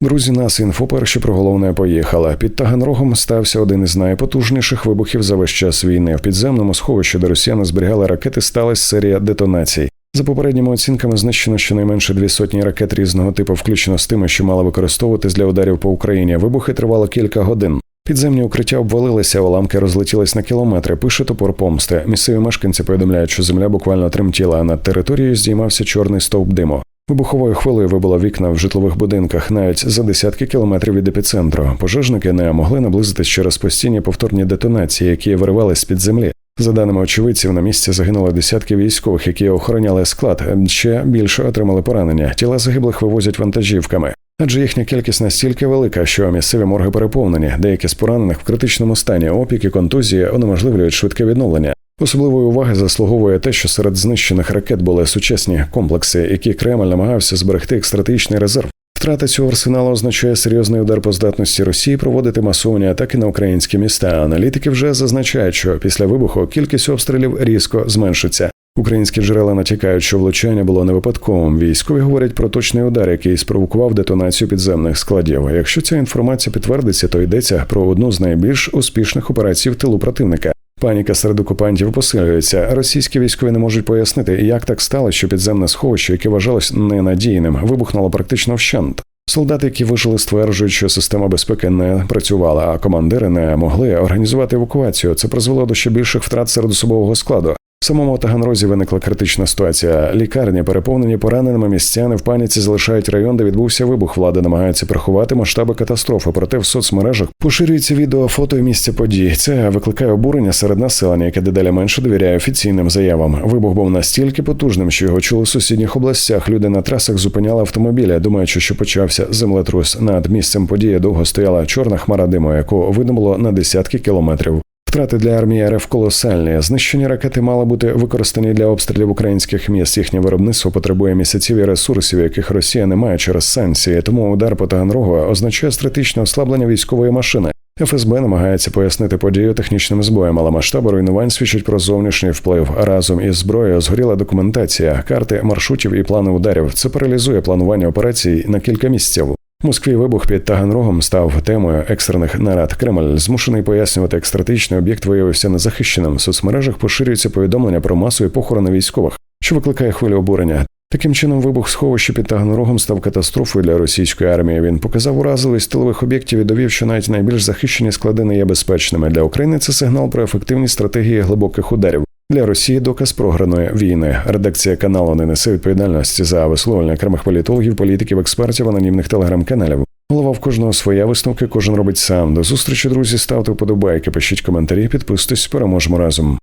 Друзі, нас інфо перші про головне поїхала. Під Таганрогом стався один із найпотужніших вибухів за весь час війни. В підземному сховищі, де росіяни зберігали ракети, сталася серія детонацій. За попередніми оцінками знищено щонайменше дві сотні ракет різного типу, включно з тими, що мали використовуватись для ударів по Україні. Вибухи тривали кілька годин. Підземні укриття обвалилися, уламки розлетілись на кілометри. Пише топор помсти. Місцеві мешканці повідомляють, що земля буквально тремтіла, над територією здіймався чорний стовп диму. Вибуховою хвилею вибило вікна в житлових будинках навіть за десятки кілометрів від епіцентру. Пожежники не могли наблизитись через постійні повторні детонації, які виривались з під землі. За даними очевидців, на місці загинули десятки військових, які охороняли склад. Ще більше отримали поранення. Тіла загиблих вивозять вантажівками. Адже їхня кількість настільки велика, що місцеві морги переповнені, деякі з поранених в критичному стані опіки, контузії унеможливлюють швидке відновлення. Особливої уваги заслуговує те, що серед знищених ракет були сучасні комплекси, які Кремль намагався зберегти як стратегічний резерв. Втрата цього арсеналу означає серйозний удар по здатності Росії проводити масовані атаки на українські міста. Аналітики вже зазначають, що після вибуху кількість обстрілів різко зменшиться. Українські джерела натякають, що влучання було не випадковим. Військові говорять про точний удар, який спровокував детонацію підземних складів. Якщо ця інформація підтвердиться, то йдеться про одну з найбільш успішних операцій в тилу противника. Паніка серед окупантів посилюється. Російські військові не можуть пояснити, як так стало, що підземне сховище, яке вважалось ненадійним, вибухнуло практично вщент. Солдати, які вижили, стверджують, що система безпеки не працювала, а командири не могли організувати евакуацію. Це призвело до ще більших втрат серед особового складу. Самому Таганрозі виникла критична ситуація. Лікарні, переповнені пораненими містяни в паніці залишають район, де відбувся вибух. Влада намагається приховати масштаби катастрофи. Проте в соцмережах поширюється відео, фото і місця подій. Це викликає обурення серед населення, яке дедалі менше довіряє офіційним заявам. Вибух був настільки потужним, що його чули в сусідніх областях. Люди на трасах зупиняли автомобілі, думаючи, що почався землетрус. Над місцем події довго стояла чорна хмара диму, яку видно було на десятки кілометрів. Втрати для армії РФ колосальні. Знищені ракети мали бути використані для обстрілів українських міст. Їхнє виробництво потребує місяців і ресурсів, яких Росія не має через санкції. Тому удар по Таганрогу означає стратегічне ослаблення військової машини. ФСБ намагається пояснити подію технічним збоєм, але масштаби руйнувань свідчать про зовнішній вплив. Разом із зброєю згоріла документація, карти маршрутів і плани ударів. Це паралізує планування операцій на кілька місяців. Москві вибух під Таганрогом став темою екстрених нарад. Кремль змушений пояснювати, як стратегічний об'єкт виявився незахищеним. В соцмережах поширюються повідомлення про масові похорони військових, що викликає хвилю обурення. Таким чином, вибух сховища під Таганрогом став катастрофою для російської армії. Він показав уразливість тилових об'єктів і довів, що навіть найбільш захищені склади не є безпечними для України. Це сигнал про ефективність стратегії глибоких ударів. Для Росії доказ програної війни. Редакція каналу не несе відповідальності за висловлення окремих політологів, політиків, експертів, анонімних телеграм-каналів. Голова в кожного своя висновки, кожен робить сам. До зустрічі, друзі. Ставте вподобайки, пишіть коментарі, підписуйтесь, переможемо разом.